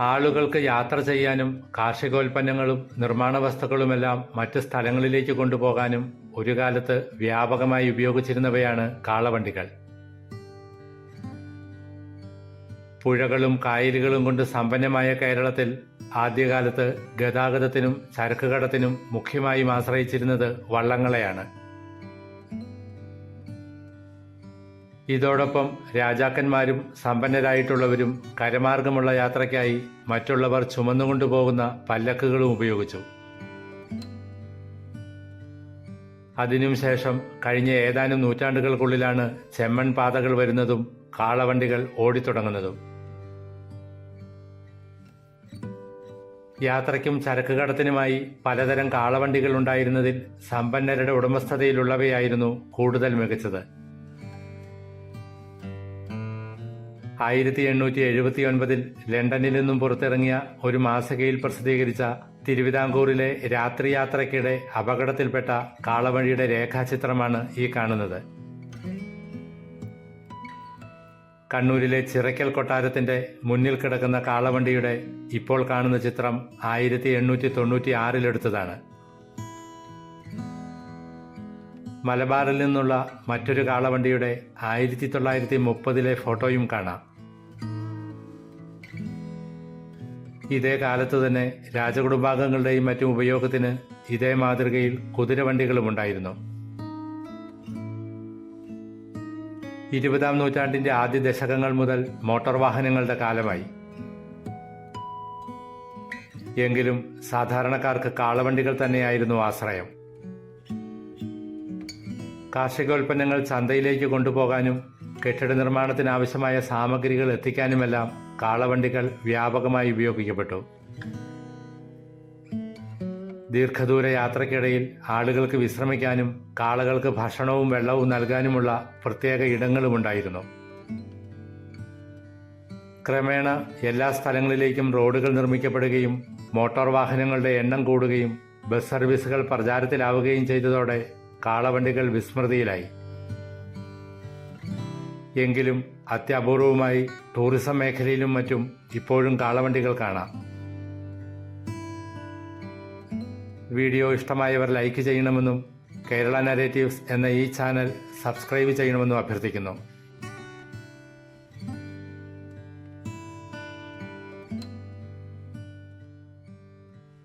ആളുകൾക്ക് യാത്ര ചെയ്യാനും കാർഷികോൽപ്പന്നങ്ങളും നിർമ്മാണ വസ്തുക്കളുമെല്ലാം മറ്റ് സ്ഥലങ്ങളിലേക്ക് കൊണ്ടുപോകാനും ഒരു കാലത്ത് വ്യാപകമായി ഉപയോഗിച്ചിരുന്നവയാണ് കാളവണ്ടികൾ. പുഴകളും കായലുകളും കൊണ്ട് സമ്പന്നമായ കേരളത്തിൽ ആദ്യകാലത്ത് ഗതാഗതത്തിനും ചരക്കുകടത്തിനും മുഖ്യമായും ആശ്രയിച്ചിരുന്നത് വള്ളങ്ങളെയാണ്. ഇതോടൊപ്പം രാജാക്കന്മാരും സമ്പന്നരായിട്ടുള്ളവരും കരമാർഗമുള്ള യാത്രയ്ക്കായി മറ്റുള്ളവർ ചുമന്നുകൊണ്ടുപോകുന്ന പല്ലക്കുകളും ഉപയോഗിച്ചു. അതിനും ശേഷം കഴിഞ്ഞ ഏതാനും നൂറ്റാണ്ടുകൾക്കുള്ളിലാണ് ചെമ്മൺ പാതകൾ വരുന്നതും കാളവണ്ടികൾ ഓടിത്തുടങ്ങുന്നതും. യാത്രയ്ക്കും ചരക്ക് കടത്തിനുമായി പലതരം കാളവണ്ടികൾ ഉണ്ടായിരുന്നതിൽ സമ്പന്നരുടെ ഉടമസ്ഥതയിലുള്ളവയായിരുന്നു കൂടുതൽ മികച്ചത്. ആയിരത്തി എണ്ണൂറ്റി എഴുപത്തി ഒൻപതിൽ ലണ്ടനിൽ നിന്നും പുറത്തിറങ്ങിയ ഒരു മാസികയിൽ പ്രസിദ്ധീകരിച്ച തിരുവിതാംകൂറിലെ രാത്രിയാത്രയ്ക്കിടെ അപകടത്തിൽപ്പെട്ട കാളവഴിയുടെ രേഖാചിത്രമാണ് ഈ കാണുന്നത്. കണ്ണൂരിലെ ചിറയ്ക്കൽ കൊട്ടാരത്തിന്റെ മുന്നിൽ കിടക്കുന്ന കാളവണ്ടിയുടെ ഇപ്പോൾ കാണുന്ന ചിത്രം ആയിരത്തി എണ്ണൂറ്റി തൊണ്ണൂറ്റി ആറിലെടുത്തതാണ് മലബാറിൽ നിന്നുള്ള മറ്റൊരു കാളവണ്ടിയുടെ ആയിരത്തി തൊള്ളായിരത്തി മുപ്പതിലെ ഫോട്ടോയും കാണാം. ഇതേ കാലത്ത് തന്നെ രാജകുടുംബാംഗങ്ങളുടെയും മറ്റും ഉപയോഗത്തിന് ഇതേ മാതൃകയിൽ കുതിരവണ്ടികളും ഉണ്ടായിരുന്നു. ഇരുപതാം നൂറ്റാണ്ടിന്റെ ആദ്യ ദശകങ്ങൾ മുതൽ മോട്ടോർ വാഹനങ്ങളുടെ കാലമായി. എങ്കിലും സാധാരണക്കാർക്ക് കാളവണ്ടികൾ തന്നെയായിരുന്നു ആശ്രയം. കാർഷികോൽപ്പന്നങ്ങൾ ചന്തയിലേക്ക് കൊണ്ടുപോകാനും കെട്ടിട നിർമ്മാണത്തിന് ആവശ്യമായ സാമഗ്രികൾ എത്തിക്കാനുമെല്ലാം കാളവണ്ടികൾ വ്യാപകമായി ഉപയോഗിക്കപ്പെട്ടു. ദീർഘദൂര യാത്രയ്ക്കിടയിൽ ആളുകൾക്ക് വിശ്രമിക്കാനും കാളകൾക്ക് ഭക്ഷണവും വെള്ളവും നൽകാനുമുള്ള പ്രത്യേക ഇടങ്ങളുമുണ്ടായിരുന്നു. ക്രമേണ എല്ലാ സ്ഥലങ്ങളിലേക്കും റോഡുകൾ നിർമ്മിക്കപ്പെടുകയും മോട്ടോർ വാഹനങ്ങളുടെ എണ്ണം കൂടുകയും ബസ് സർവീസുകൾ പ്രചാരത്തിലാവുകയും ചെയ്തതോടെ കാളവണ്ടികൾ വിസ്മൃതിയിലായി. എങ്കിലും അത്യപൂർവമായി ടൂറിസം മേഖലയിലും മറ്റും ഇപ്പോഴും കാളവണ്ടികൾ കാണാം. വീഡിയോ ഇഷ്ടമായവർ ലൈക്ക് ചെയ്യണമെന്നും കേരള നരേറ്റീവ്സ് എന്ന ഈ ചാനൽ സബ്സ്ക്രൈബ് ചെയ്യണമെന്നും അഭ്യർത്ഥിക്കുന്നു.